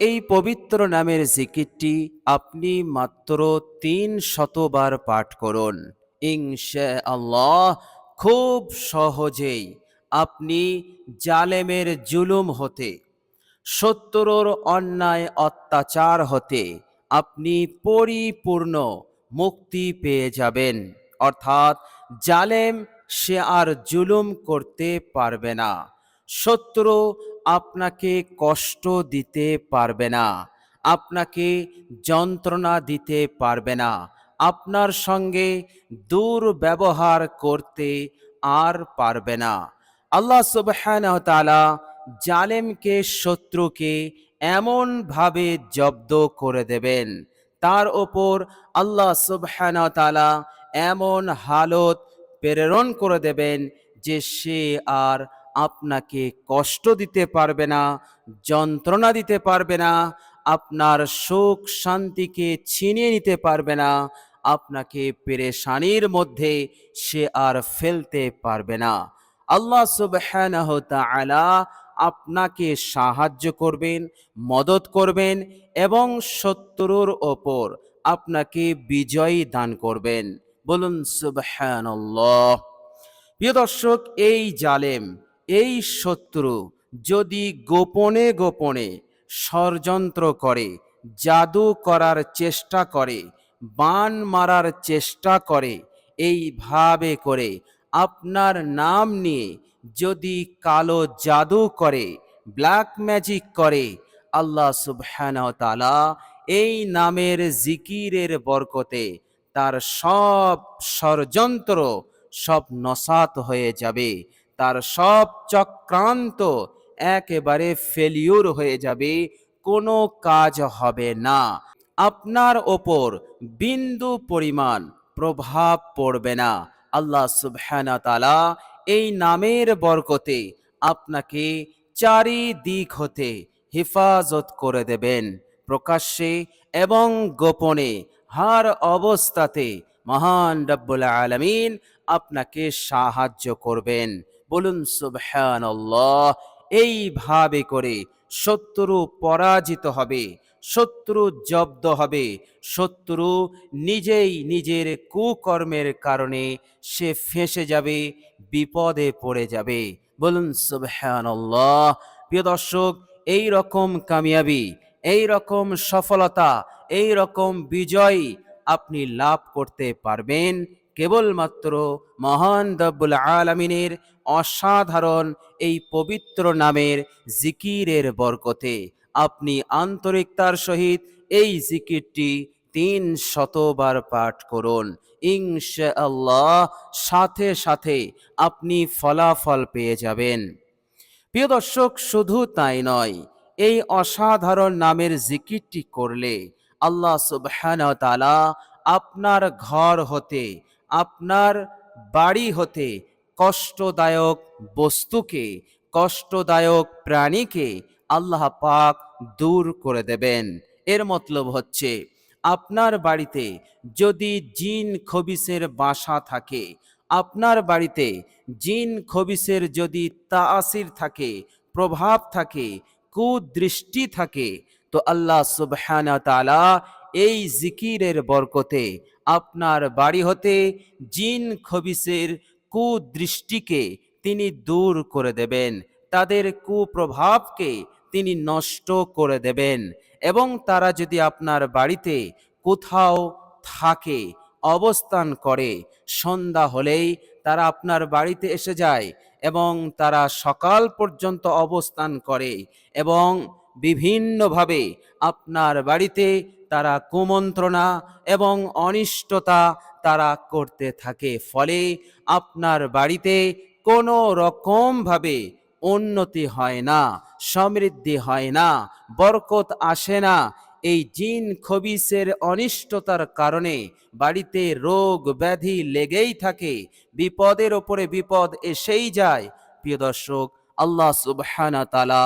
এই পবিত্র নামের জিকিরটি আপনি মাত্র তিন শতবার পাঠ করুন। ইনশা আল্লাহ খুব সহজেই আপনি জালেমের জুলুম হতে, সত্তরর অন্যায় অত্যাচার হতে আপনি পরিপূর্ণ মুক্তি পেয়ে যাবেন। অর্থাৎ জালেম সে আর জুলুম করতে পারবে না। শত্রু আপনাকে কষ্ট দিতে পারবে না, আপনাকে যন্ত্রণা দিতে পারবে না, আপনার সঙ্গে দুর্ব্যবহার করতে আর পারবে না। আল্লাহ তাআলা জালেমকে, শত্রুকে এমনভাবে জব্দ করে দেবেন। তার ওপর আল্লাহ তাআলা এমন হালত প্রেরণ করে দেবেন যে সে আর আপনাকে কষ্ট দিতে পারবে না, যন্ত্রণা দিতে পারবে না, আপনার সুখ শান্তিকে ছিনিয়ে নিতে পারবে না, আপনাকে পেরেশানির মধ্যে সে আর ফেলতে পারবে না। আল্লাহ সুবহানাহু তাআলা আপনাকে সাহায্য করবেন, মদত করবেন এবং শত্রুর ওপর আপনাকে বিজয়ী দান করবেন। বলুন সুবহানাল্লাহ। প্রিয় দর্শক, এই জালেম এই শত্রু যদি গোপনে গোপনে ষড়যন্ত্র করে, জাদু করার চেষ্টা করে, বান মারার চেষ্টা করে এইভাবে করে আপনার নাম নিয়ে যদি কালো জাদু করে ব্ল্যাক ম্যাজিক করে, আল্লাহ তাআলা এই নামের জিকিরের বরকতে তার সব ষড়যন্ত্র সব নসাত হয়ে যাবে। তার সব চক্রান্ত একেবারে ফেলিউর হয়ে যাবে, কোনো কাজ হবে না। আপনার ওপর বিন্দু পরিমাণ প্রভাব পড়বে না। আল্লাহ সুবহানা তালা এই নামের বরকতে আপনাকে চারিদিক হতে হেফাজত করে দেবেন। প্রকাশ্যে এবং গোপনে হার অবস্থাতে মহান রব্বুল আলমিন আপনাকে সাহায্য করবেন। বলুন, সুবহানাল্লাহ, এইভাবে করে শত্রু পরাজিত হবে, শত্রু জব্দ হবে, শত্রু নিজেই নিজের কুকর্মের কারণে সে ফেঁসে যাবে, বিপদে পড়ে যাবে। বলুন, সুবহানাল্লাহ। প্রিয় দর্শক এই রকম কামিয়াবি এই রকম সফলতা এই রকম বিজয় আপনি লাভ করতে পারবেন। কেবলমাত্র মহান রব্বুল আলমিনের অসাধারণ এই পবিত্র নামের জিকিরের বরকতে। আপনি আন্তরিকতার সহিত এই জিকিরটি তিন শতবার পাঠ করুন। ইনশা আল্লাহ সাথে সাথে আপনি ফলাফল পেয়ে যাবেন। প্রিয় দর্শক, শুধু তাই নয়, এই অসাধারণ নামের জিকিরটি করলে আল্লাহ সুবহানাহু ওয়া আপনার ঘর হতে, আপনার বাড়ি হতে কষ্টদায়ক বস্তুকে, কষ্টদায়ক প্রাণীকে আল্লাহ পাক দূর করে দেবেন। এর মতলব হচ্ছে, আপনার বাড়িতে যদি জিন খবিসের বাসা থাকে, আপনার বাড়িতে জিন খবিসের যদি তাসির থাকে, প্রভাব থাকে, কুদৃষ্টি থাকে, তো আল্লাহ সুবহানা তাআলা এই জিকিরের বরকতে আপনার বাড়ি হতে জিন খবিসের কুদৃষ্টিকে তিনি দূর করে দেবেন। তাদের কুপ্রভাবকে তিনি নষ্ট করে দেবেন। এবং তারা যদি আপনার বাড়িতে কোথাও থাকে, অবস্থান করে, সন্ধ্যা হলেই তারা আপনার বাড়িতে এসে যায় এবং তারা সকাল পর্যন্ত অবস্থান করে এবং বিভিন্নভাবে আপনার বাড়িতে তারা কুমন্ত্রণা এবং অনিষ্টতা তারা করতে থাকে। ফলে আপনার বাড়িতে কোনো রকমভাবে উন্নতি হয় না, সমৃদ্ধি হয় না, বরকত আসে না। এই জিন খবিসের অনিষ্টতার কারণে বাড়িতে রোগ ব্যাধি লেগেই থাকে, বিপদের ওপরে বিপদ এসেই যায়। প্রিয় দর্শক, আল্লাহ সুবহানা তালা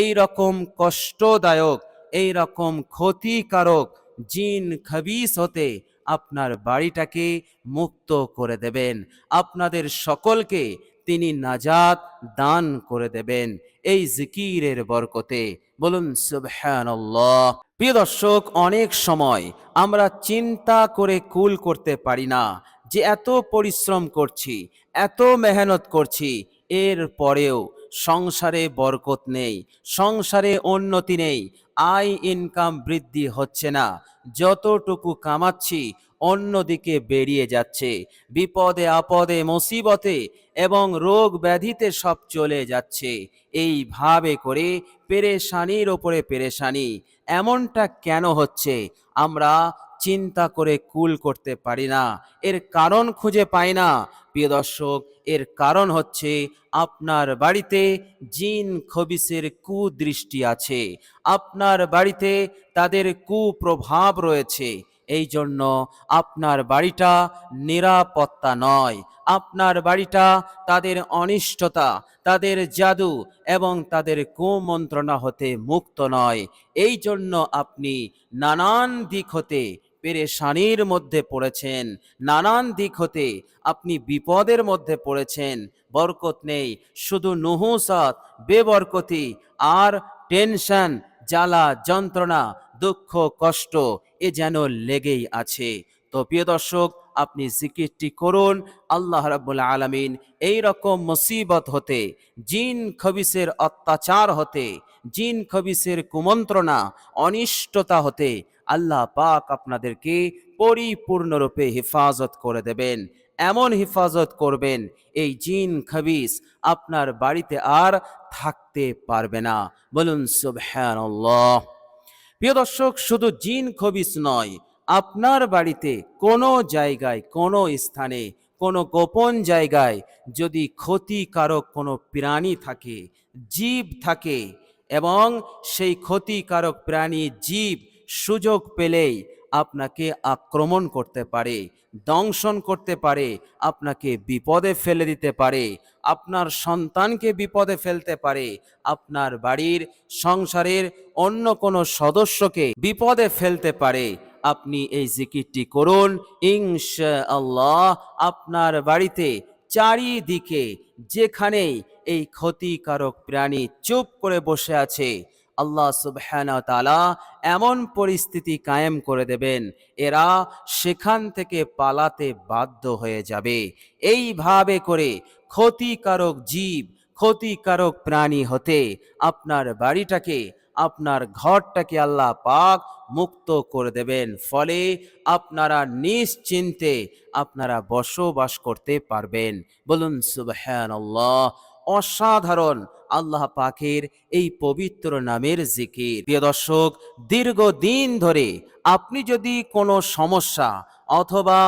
এই রকম কষ্টদায়ক এই রকম ক্ষতিকারক জিন খবিস হতে আপনার বাড়িটাকে মুক্ত করে দেবেন। আপনাদের সকলকে তিনি নাজাত দান করে দেবেন এই জিকিরের বরকতে। বলুন, সুবহানাল্লাহ। প্রিয় দর্শক, অনেক সময় আমরা চিন্তা করে কুল করতে পারি না যে এত পরিশ্রম করছি, এত মেহনত করছি, এর পরেও সংসারে বরকত নেই, সংসারে উন্নতি নেই, আয় ইনকাম বৃদ্ধি হচ্ছে না। যতটুকু কামাচ্ছি, অন্যদিকে বেরিয়ে যাচ্ছে। বিপদে আপদে, মুসিবতে এবং রোগ ব্যাধিতে সব চলে যাচ্ছে। এইভাবে করে পেরেশানির ওপরে পেরেশানি। এমনটা কেন হচ্ছে? আমরা চিন্তা করে কুল করতে পারি না। এর কারণ খুঁজে পাই না। প্রিয় দর্শক, এর কারণ হচ্ছে আপনার বাড়িতে জিন খবিসের কুদৃষ্টি আছে। আপনার বাড়িতে তাদের কুপ্রভাব রয়েছে। এই জন্য আপনার বাড়িটা নিরাপত্তা নয়। আপনার বাড়িটা তাদের অনিষ্টতা, তাদের জাদু এবং তাদের কুমন্ত্রণা হতে মুক্ত নয়। এই জন্য আপনি নানান দিক হতে পেরেশানির মধ্যে পড়েছেন। নানান দিক হতে আপনি বিপদের মধ্যে পড়েছেন। বরকত নেই। শুধু নুহুসাত বেবরকতি আর টেনশন, জ্বালা, যন্ত্রণা, দুঃখ, কষ্ট এ যেন লেগেই আছে। তো প্রিয় দর্শক, আপনি জিকিরটি করুন। আল্লাহ রাব্বুল আলামিন এই রকম মুসিবত হতে, জিন খবিসের অত্যাচার হতে, জিন খবিসের কুমন্ত্রণা, অনিষ্টতা হতে আল্লাহ পাক আপনাদেরকে পরিপূর্ণরূপে হেফাজত করে দেবেন। এমন হেফাজত করবেন, এই জিন খবিস আপনার বাড়িতে আর থাকতে পারবে না। বলুন, সুবহানাল্লাহ। প্রিয় দর্শক, শুধু জিন খবিস নয়, আপনার বাড়িতে কোনো জায়গায়, কোনো স্থানে, কোনো গোপন জায়গায় যদি ক্ষতিকারক কোনো প্রাণী থাকে, জীব থাকে, এবং সেই ক্ষতিকারক প্রাণী জীব সুযোগ পেলেই আপনাকে আক্রমণ করতে পারে, দংশন করতে পারে, আপনাকে বিপদে ফেলে দিতে পারে, আপনার সন্তানকে বিপদে ফেলতে পারে, আপনার বাড়ির, সংসারের অন্য কোনো সদস্যকে বিপদে ফেলতে পারে। আপনি এই জিকিরটি করুন ইনশা আল্লাহ আপনার বাড়িতে চারিদিকে যেখানেই এই ক্ষতিকারক প্রাণী চুপ করে বসে আছে আল্লাহ সুবহানাহু ওয়া তাআলা এমন পরিস্থিতি কায়েম করে দেবেন, এরা সেখান থেকে পালাতে বাধ্য হয়ে যাবে। এইভাবে করে ক্ষতিকারক জীব, ক্ষতিকারক প্রাণী হতে আপনার বাড়িটাকে, আপনার ঘরটাকে আল্লাহ পাক মুক্ত করে দেবেন, ফলে আপনারা নিশ্চিন্তে আপনারা বসবাস করতে পারবেন। বলুন সুবহানাল্লাহ, অসাধারণ আল্লাহ পাকের এই পবিত্র নামের জিকির। প্রিয় দর্শক, দীর্ঘদিন ধরে আপনি যদি কোনো সমস্যা অথবা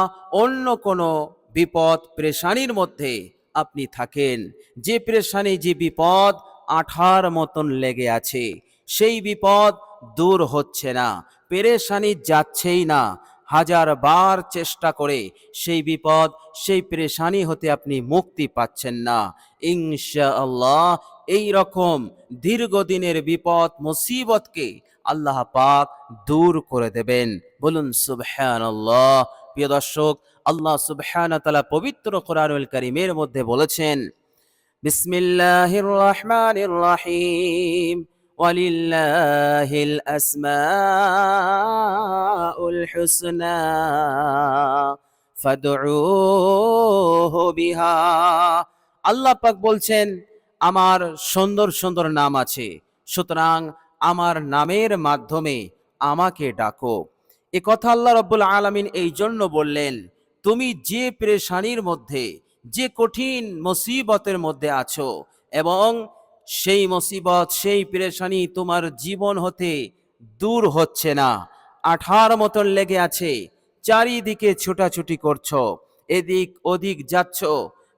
অন্য কোনো বিপদ, প্রেশানির মধ্যে আপনি থাকেন, যে প্রেশানি, যে বিপদ আঠার মতন লেগে আছে, সেই বিপদ দূর হচ্ছে না, পেরেশানি যাচ্ছেই না, হাজার বার চেষ্টা করে সেই বিপদ, সেই পেরেশানি হতে আপনি মুক্তি পাচ্ছেন না। ইনশা আল্লাহ এই রকম দীর্ঘদিনের বিপদ মুসিবতকে আল্লাহ পাক দূর করে দেবেন বলুন সুবহানাল্লাহ প্রিয় দর্শক আল্লাহ সুবহানাহু ওয়া তাআলা পবিত্র কোরআনুল কারীমের মধ্যে বলেছেন বিসমিল্লাহির রহমানির রহিম ولله الأسماء الحسنى فادعوه بها আল্লাহ পাক বলছেন আমার সুন্দর সুন্দর নাম আছে। সুতরাং আমার নামের মাধ্যমে আমাকে ডাকো। এ কথা আল্লাহ রব্বুল আলামিন এই জন্য বললেন, তুমি যে পেরেশানির মধ্যে, যে কঠিন মুসিবতের মধ্যে আছো এবং সেই মুসিবত, সেই পেরেশানি তোমার জীবন হতে দূর হচ্ছে না। আঠার মতন লেগে আছে, চারিদিকে ছোটাছুটি করছ, এদিক ওদিক যাচ্ছ,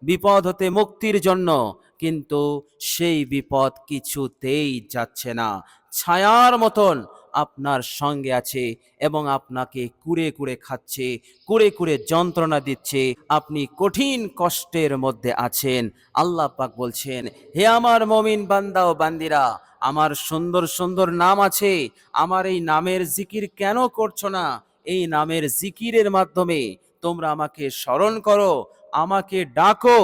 বিপদ হতে মুক্তির জন্য কিন্তু সেই বিপদ কিছুতেই যাচ্ছে না। ছায়ার মতন আপনার সঙ্গে আছে এবং আপনাকে কুড়ে কুড়ে খাচ্ছে, কুড়ে কুড়ে যন্ত্রণা দিচ্ছে। আপনি কঠিন কষ্টের মধ্যে আছেন। আল্লাহ পাক বলছেন, হে আমার মমিন বান্দা ও বান্দিরা, আমার সুন্দর সুন্দর নাম আছে। আমার এই নামের জিকির কেন করছ না? এই নামের জিকিরের মাধ্যমে তোমরা আমাকে স্মরণ করো, আমাকে ডাকো,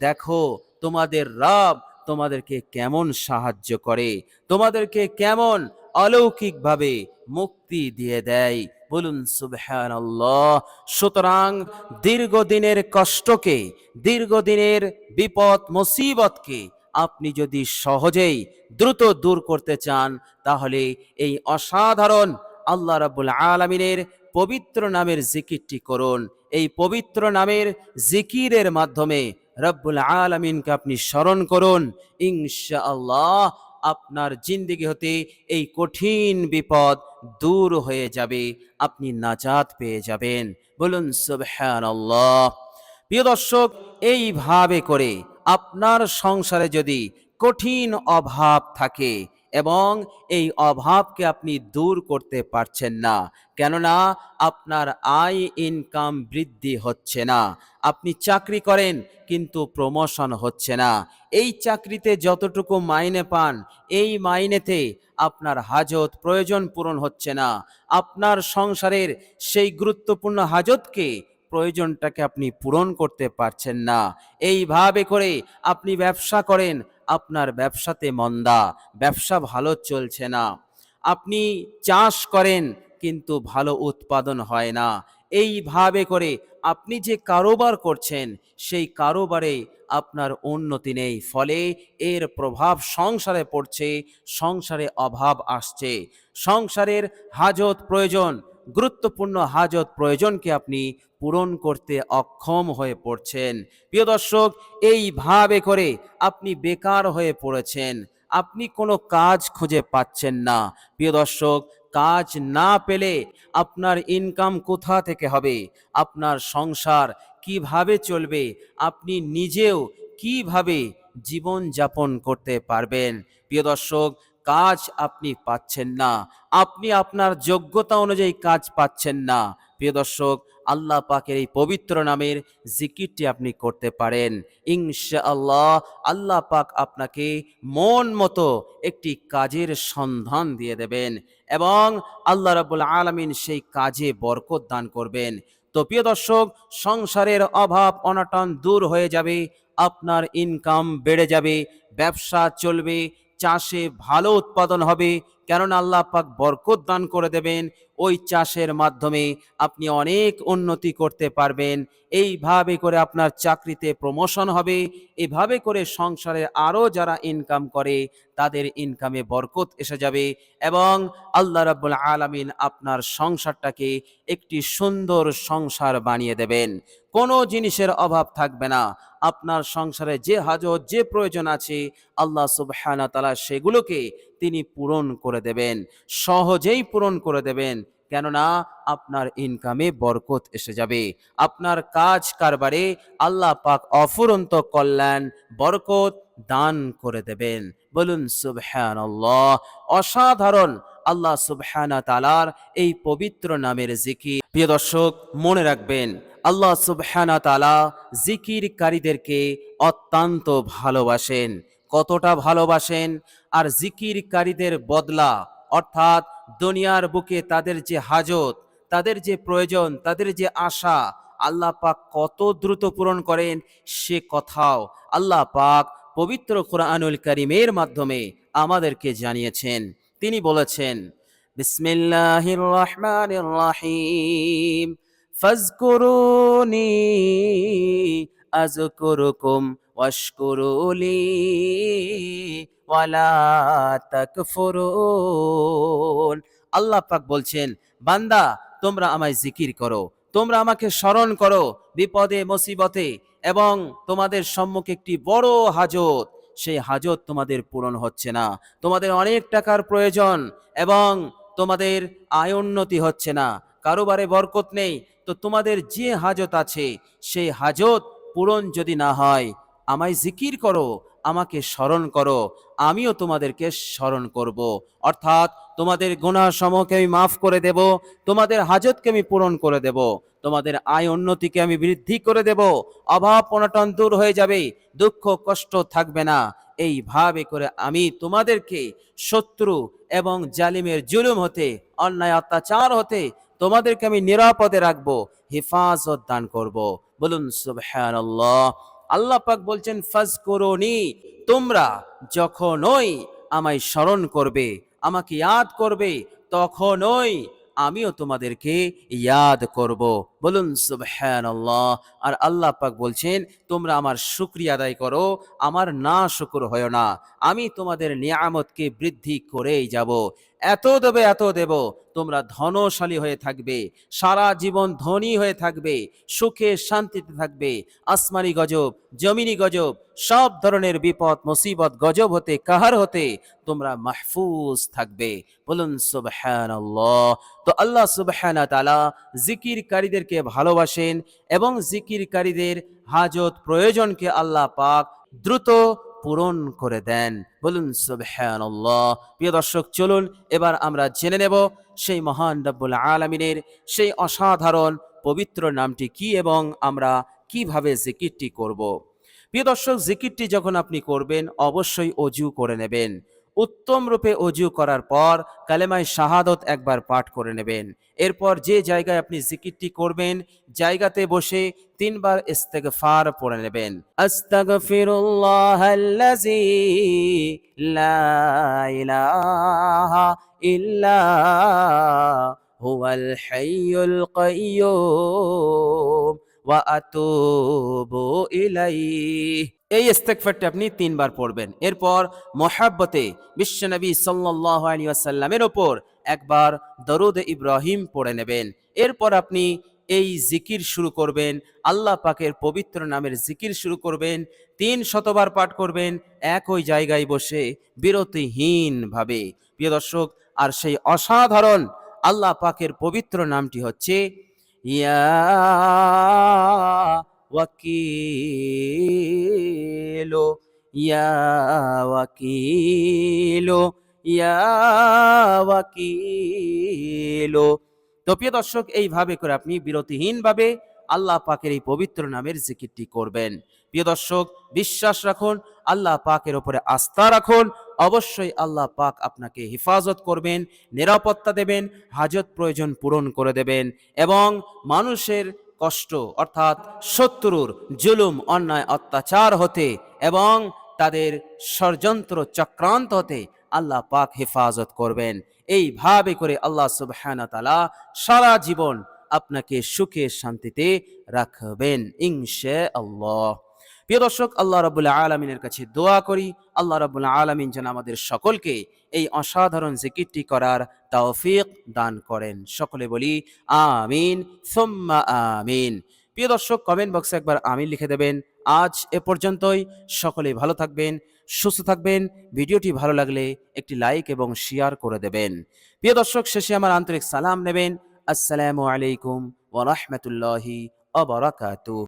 দেখো তোমাদের রব তোমাদেরকে কেমন সাহায্য করে? তোমাদেরকে কেমন অলৌকিকভাবে মুক্তি দিয়ে দেয়? বলুন সুবহান সুতরাং দীর্ঘদিনের কষ্টকে, দীর্ঘদিনের বিপদ, মুসিবতকে আপনি যদি সহজেই দ্রুত দূর করতে চান, তাহলে এই অসাধারণ আল্লাহ রাব্বুল আলামিনের পবিত্র নামের জিকিরটি করুন। এই পবিত্র নামের জিকিরের মাধ্যমে রব্বুল আলমিনকে আপনি স্মরণ করুন। ইনশা আল্লাহ আপনার জিন্দিগি হতে এই কঠিন বিপদ দূর হয়ে যাবে, আপনি নাজাত পেয়ে যাবেন। বলুন, সুবহানাল্লাহ। প্রিয় দর্শক, এইভাবে করে আপনার সংসারে যদি কঠিন অভাব থাকে এবং এই অভাবকে আপনি দূর করতে পারছেন না। কেননা আপনার আয় ইনকাম বৃদ্ধি হচ্ছে না। আপনি চাকরি করেন কিন্তু প্রমোশন হচ্ছে না। এই চাকরিতে যতটুকু মাইনে পান, এই মাইনেতে আপনার হাজত প্রয়োজন পূরণ হচ্ছে না। আপনার সংসারের সেই গুরুত্বপূর্ণ হাজতকে প্রয়োজনটাকে আপনি পূরণ করতে পারছেন না। এইভাবে করে আপনি ব্যবসা করেন আপনার ব্যবসাতে মন্দা, ব্যবসা ভালো চলছে না। আপনি চাষ করেন, কিন্তু ভালো উৎপাদন হয় না। এইভাবে করে আপনি যে কারোবার করছেন, সেই কারোবারে আপনার উন্নতি নেই। ফলে এর প্রভাব সংসারে পড়ছে, সংসারে অভাব আসছে। সংসারের হাজত প্রয়োজন গুরুত্বপূর্ণ হাজত প্রয়োজনকে আপনি পূরণ করতে অক্ষম হয়ে পড়ছেন। প্রিয় দর্শক এইভাবে করে আপনি বেকার হয়ে পড়েছেন। আপনি কোনো কাজ খুঁজে পাচ্ছেন না। প্রিয় দর্শক, কাজ না পেলে আপনার ইনকাম কোথা থেকে হবে? আপনার সংসার কীভাবে চলবে? আপনি নিজেও কীভাবে জীবন যাপন করতে পারবেন? প্রিয় দর্শক কাজ আপনি পাচ্ছেন না। আপনি আপনার যোগ্যতা অনুযায়ী কাজ পাচ্ছেন না। প্রিয় দর্শক, আল্লাহ পাকের এই পবিত্র নামের জিকিরটি আপনি করতে পারেন। ইনশাআল্লাহ আল্লাহ আল্লাহ পাক আপনাকে মন মতো একটি কাজের সন্ধান দিয়ে দেবেন এবং আল্লাহ রাবুল আলমিন সেই কাজে বরকত দান করবেন। তো প্রিয় দর্শক, সংসারের অভাব অনটন দূর হয়ে যাবে, আপনার ইনকাম বেড়ে যাবে, ব্যবসা চলবে চাষে ভালো উৎপাদন হবে, কেননা আল্লাহ পাক বরকত দান করে দেবেন। ওই চাষের মাধ্যমে আপনি অনেক উন্নতি করতে পারবেন। এইভাবে করে আপনার চাকরিতে প্রমোশন হবে। এভাবে করে সংসারে আরও যারা ইনকাম করে, তাদের ইনকামে বরকত এসে যাবে এবং আল্লাহ রাব্বুল আলামিন আপনার সংসারটাকে একটি সুন্দর সংসার বানিয়ে দেবেন। কোনো জিনিসের অভাব থাকবে না। আপনার সংসারে যে হাজত, যে প্রয়োজন আছে, আল্লাহ সুবহানা তালা সেগুলোকে তিনি পূরণ করে দেবেন, সহজেই পূরণ করে দেবেন। কেননা আপনার ইনকামে বরকত এসে যাবে। আপনার কাজ কারবারে আল্লাহ পাক অফুরন্ত কল্যাণ, বরকত দান করে দেবেন। বলুন সুবহান অসাধারণ আল্লাহ সুবহানা তালার এই পবিত্র নামের জিকি প্রিয় দর্শক, মনে রাখবেন আল্লাহ সুবহানা তালা জিকিরকারীদেরকে অত্যন্ত ভালোবাসেন। কতটা ভালোবাসেন? আর জিকিরকারীদের বদলা, অর্থাৎ দুনিয়ার বুকে তাদের যে হাজত, তাদের যে প্রয়োজন, তাদের যে আশা, আল্লাহ পাক কত দ্রুত পূরণ করেন সে কথাও আল্লাহ পাক পবিত্র কোরআনুল করিমের মাধ্যমে আমাদেরকে জানিয়েছেন। তিনি বলেছেন, বিসমিল্লাহির রহমানির রহিম। ফাজকুরুনি আযকুরুকুম ওয়াশকুরুলি ওয়ালা তাকফুরুন। আল্লাহ পাক বলছেন, বান্দা, তোমরা আমায় জিকির করো, তোমরা আমাকে স্মরণ করো বিপদে, মুসিবতে এবং তোমাদের সম্মুখে একটি বড় হাজত। সেই হাজত তোমাদের পূরণ হচ্ছে না, তোমাদের অনেক টাকার প্রয়োজন এবং তোমাদের আয় উন্নতি হচ্ছে না কারোবারে বরকত নেই তো তোমাদের যে হাজত আছে, সেই হাজত পূরণ যদি না হয়, আমায় জিকির করো, আমাকে স্মরণ করো, আমিও তোমাদেরকে স্মরণ করব। অর্থাৎ তোমাদের গুনাহ সমূহকে আমি মাফ করে দেব, তোমাদের হাজতকে আমি পূরণ করে দেব, তোমাদের আয় উন্নতিকে আমি বৃদ্ধি করে দেব, অভাব অনটন দূর হয়ে যাবে, দুঃখ কষ্ট থাকবে না এইভাবে করে আমি তোমাদেরকে শত্রু এবং জালিমের জুলুম হতে, অন্যায় অত্যাচার হতে তোমাদেরকে আমি নিরাপদে রাখব, হেফাজত দান করব। বলুন, সুবহানাল্লাহ। আল্লাহ পাক বলছেন ফাজ করি তোমরা যখনই আমায় স্মরণ করবে, আমাকে ইয়াদ করবে, তখনই আমিও তোমাদেরকে ইয়াদ করব। বলুন, সুবহানাল্লাহ। আর আল্লাহ পাক বলছেন, তোমরা আমার শুকরিয়া আদায় করো, আমার না শুকর হয় না। আমি তোমাদের নিয়ামতকে বৃদ্ধি করেই যাব। এত দেবে, এত দেব, তোমরা ধনশালী হয়ে থাকবে, সারা জীবন ধনী হয়ে থাকবে, সুখে শান্তিতে থাকবে, আসমানি গজব, জমিনি গজব, সব ধরনের বিপদ, মুসিবত, গজব হতে, কাহার হতে, তোমরা মাহফুজ থাকবে। বলুন, সুবহানাল্লাহ। তো আল্লাহ সুবহানা তাআলা জিকিরকারীদেরকে ভালোবাসেন এবং জিকিরকারীদের হাজত প্রয়োজনকে আল্লাহ পাক দ্রুত পূরণ করে দেন। বলুন, সুবহানাল্লাহ। প্রিয় দর্শক, চলুন, এবার আমরা জেনে নেব সেই মহান রব্বুল আলামিনের সেই অসাধারণ পবিত্র নামটি কি এবং আমরা কীভাবে জিকিরটি করব। প্রিয় দর্শক, জিকিরটি যখন আপনি করবেন, অবশ্যই অজু করে নেবেন। উত্তম রূপে অজু করার পর কালেমায় শাহাদত একবার পাঠ করে নেবেন। এরপর যে জায়গায় আপনি জিকিরটি করবেন, জায়গাতে বসে তিনবার ইস্তেগফার পড়ে নেবেন। আস্তাগফিরুল্লাহাল্লাযী লা ইলাহা ইল্লা হুয়াল হাইয়ুল কাইয়্যুম ওয়া আতুবু ইলাইহি। এই ইস্তেগফারটি আপনি তিনবার পড়বেন। এরপর মহাব্বতে বিশ্বনবী সাল্লাল্লাহু আলাইহি ওয়াসাল্লামের ওপর একবার দরুদ ইব্রাহিম পড়ে নেবেন। এরপর আপনি এই জিকির শুরু করবেন, আল্লাহ পাকের পবিত্র নামের জিকির শুরু করবেন, তিন শতবার পাঠ করবেন, একই জায়গায় বসে বিরতিহীন ভাবে প্রিয় দর্শক, আর সেই অসাধারণ আল্লাহ পাকের পবিত্র নামটি হচ্ছে ইয়া ওয়াকিলো, ইয়া ওয়াকিলো ইয়া ওয়াকিলো। তো প্রিয় দর্শক, এইভাবে করে আপনি বিরতিহীনভাবে আল্লাহ পাকের এই পবিত্র নামের জিকিরটি করবেন। প্রিয় দর্শক, বিশ্বাস রাখুন, আল্লাহ পাকের ওপরে আস্থা রাখুন, অবশ্যই আল্লাহ পাক আপনাকে হেফাজত করবেন, নিরাপত্তা দেবেন, হাজত প্রয়োজন পূরণ করে দেবেন এবং মানুষের কষ্ট, অর্থাৎ শত্রুর জুলুম, অন্যায়, অত্যাচার হতে এবং তাদের ষড়যন্ত্র চক্রান্ত হতে আল্লাহ পাক হেফাজত করবেন। এইভাবে করে আল্লাহ তালা সারা জীবন আপনাকে সুখে শান্তিতে রাখবেন ইংশে আল্লাহ প্রিয় দর্শক, আল্লাহ রাবুল্লাহ আলমিনের কাছে দোয়া করি। আল্লাহ রাবুল্লাহ আলমিন যেন আমাদের সকলকে এই অসাধারণ জিকিরটি করার তৌফিক দান করেন। সকলে বলি, আমিন, সোম্মা আমিন। প্রিয় দর্শক কমেন্ট বক্সে একবার আমিন লিখে দেবেন। আজ এ পর্যন্তই। সকলে ভালো থাকবেন, সুস্থ থাকবেন। ভিডিওটি ভালো লাগলে একটি লাইক এবং শেয়ার করে দেবেন। প্রিয় দর্শক, শেষে আমার আন্তরিক সালাম নেবেন। আসসালামু আলাইকুম ওয়া রাহমাতুল্লাহি ওয়া বারাকাতুহু।